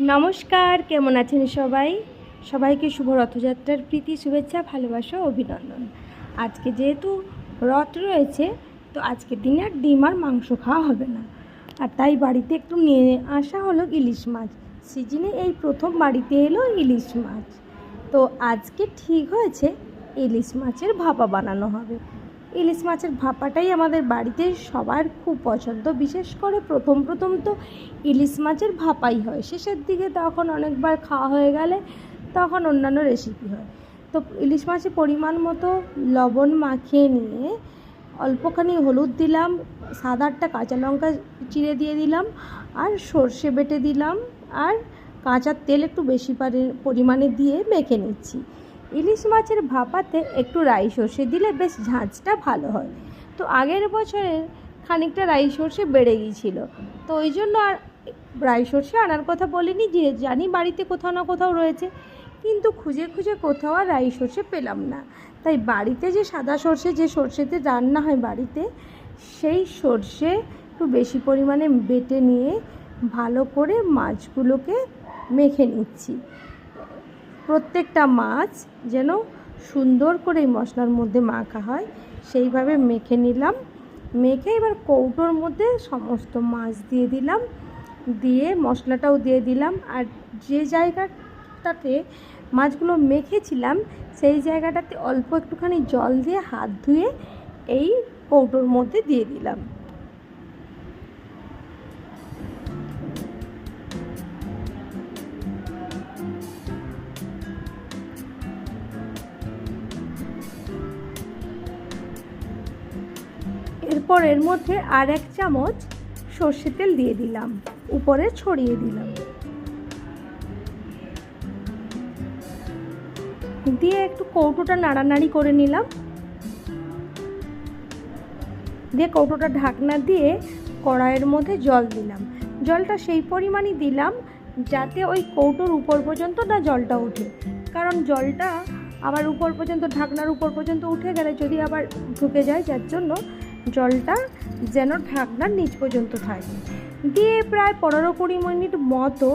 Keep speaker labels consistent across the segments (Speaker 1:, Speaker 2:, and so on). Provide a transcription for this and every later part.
Speaker 1: নমস্কার, কেমন আছেন সবাই? সবাইকে শুভ রথযাত্রার প্রীতি, শুভেচ্ছা, ভালোবাসা, অভিনন্দন। আজকে যেহেতু রথ রয়েছে, তো আজকের দিনে আর ডিম আর মাংস খাওয়া হবে না। আর তাই বাড়িতে একটু নিয়ে আসা হলো ইলিশ মাছ। সিজনে এই প্রথম বাড়িতে এলো ইলিশ মাছ। তো আজকে ঠিক হয়েছে, ইলিশ মাছের ভাপা বানানো হবে। ইলিশ মাছের ভাপাটাই আমাদের বাড়িতে সবার খুব পছন্দ। বিশেষ করে প্রথম প্রথম তো ইলিশ মাছের ভাপাই হয়। শেষের দিকে তখন অনেকবার খাওয়া হয়ে গেলে তখন অন্যান্য রেসিপি হয়। তো ইলিশ মাছের পরিমাণ মতো লবণ মাখিয়ে নিয়ে অল্পখানি হলুদ দিলাম আটটা কাঁচা লঙ্কা চিড়ে দিয়ে দিলাম, আর সর্ষে বেটে দিলাম, আর কাঁচা তেল একটু বেশি পরিমাণে দিয়ে মেখে নিচ্ছি। ইলিশ মাছের ভাপাতে একটু রাই সর্ষে দিলে বেশ ঝাঁঝটা ভালো হয়। তো আগের বছরে খানিকটা রাই সর্ষে বেড়ে গিয়েছিল। তো ওই জন্য আর রাই সর্ষে আনার কথা বলিনি, যে জানি বাড়িতে কোথাও না কোথাও রয়েছে, কিন্তু খুঁজে খুঁজে কোথাও আর রাই সর্ষে পেলাম না। তাই বাড়িতে যে সাদা সর্ষে, যে সর্ষেতে রান্না হয় বাড়িতে, সেই সর্ষে একটু বেশি পরিমাণে বেটে নিয়ে ভালো করে মাছগুলোকে মেখে নিচ্ছি। প্রত্যেকটা মাছ যেন সুন্দর করে এই মশলার মধ্যে মাখা হয়। সেইভাবে মেখে নিলাম। মেখে এবার কৌটোর মধ্যে সমস্ত মাছ দিয়ে দিলাম। দিয়ে মশলাটাও দিয়ে দিলাম। আর যে জায়গাটাতে মাছগুলো মেখেছিলাম, সেই জায়গাটাতে অল্প একটুখানি জল দিয়ে হাত ধুয়ে এই কৌটোর মধ্যে দিয়ে দিলাম। এরপর এর মধ্যে আর এক চামচ সর্ষে তেল দিয়ে দিলাম। উপরে ছড়িয়ে দিলাম। দিয়ে একটু কৌটোটা নাড়ানাড়ি করে নিলাম। দিয়ে কৌটোটা ঢাকনা দিয়ে কড়াইয়ের মধ্যে জল দিলাম। জলটা সেই পরিমাণই দিলাম যাতে ওই কৌটোর উপর পর্যন্ত না জলটা ওঠে। কারণ জলটা আবার উপর পর্যন্ত, ঢাকনার উপর পর্যন্ত উঠে গেলে যদি আবার ঢুকে যায়, যার জন্য জলটা যেন ঢাকনার নিচ পর্যন্ত থাকে। দিয়ে প্রায় পনেরো কুড়ি মিনিট মতো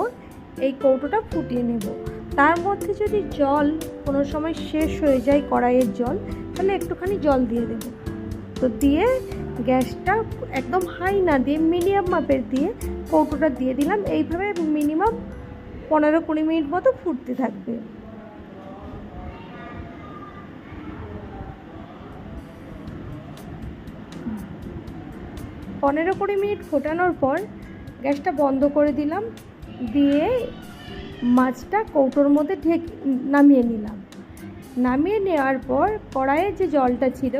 Speaker 1: এই কৌটোটা ফুটিয়ে নেব। তার মধ্যে যদি জল কোনো সময় শেষ হয়ে যায় কড়াইয়ের জল, তাহলে একটুখানি জল দিয়ে দেবো। তো দিয়ে গ্যাসটা একদম হাই না দিয়ে মিডিয়াম মাপের দিয়ে কৌটোটা দিয়ে দিলাম। এইভাবে মিনিমাম পনেরো কুড়ি মিনিট মতো ফুটতে থাকবে। পনেরো কুড়ি মিনিট ফোটানোর পর গ্যাসটা বন্ধ করে দিলাম, দিয়ে মাছটা কৌটোর মধ্যে ঢেক নামিয়ে নিলাম। নামিয়ে নেওয়ার পর কড়াইয়ে যে জলটা ছিল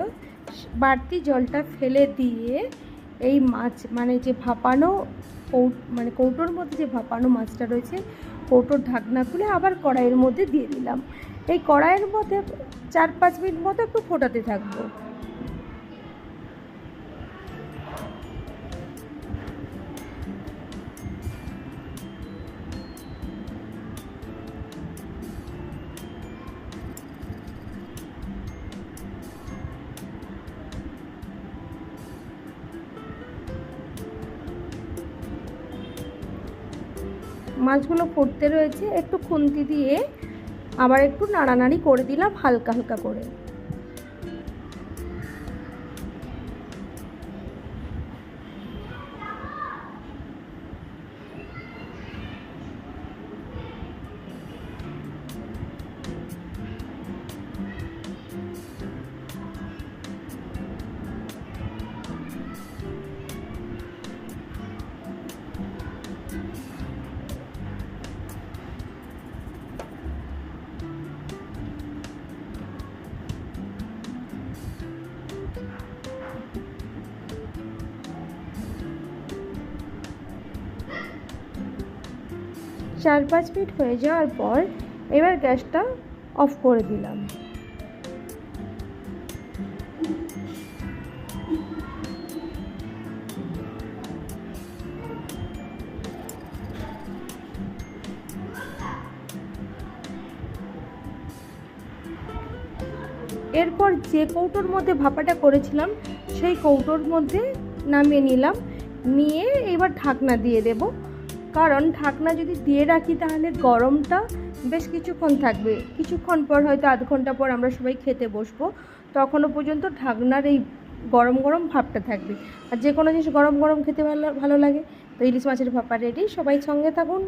Speaker 1: বাড়তি জলটা ফেলে দিয়ে এই মাছ মানে যে ভাপানো মানে কৌটোর মধ্যে যে ভাপানো মাছটা রয়েছে, কৌটোর ঢাকনা খুলে আবার কড়াইয়ের মধ্যে দিয়ে দিলাম। এই কড়াইয়ের মধ্যে চার পাঁচ মিনিট মতো একটু ফোটাতে থাকব। মাছগুলো ফুটতে রয়েছে একটু খুন্তি দিয়ে আবার একটু নাড়ানাড়ি করে দিলাম হালকা হালকা করে। চার পাঁচ মিনিট হয়ে যাওয়ার পর এবার গ্যাসটা অফ করে দিলাম। এরপর যে কৌটোর মধ্যে ভাপাটা করেছিলাম, সেই কৌটোর মধ্যে নামিয়ে নিলাম। নিয়ে এবার ঢাকনা দিয়ে দেব। কারণ ঢাকনা যদি দিয়ে রাখি তাহলে গরমটা বেশ কিছুক্ষণ থাকবে। কিছুক্ষণ পর হয়তো আধ ঘণ্টা পর আমরা সবাই খেতে বসবো। তখনও পর্যন্ত ঢাকনার এই গরম গরম ভাবটা থাকবে। আর যে কোনো জিনিস গরম গরম খেতে ভালো ভালো লাগে। তো ইলিশ মাছের ভাপা রেডি। সবাই সঙ্গে থাকুন।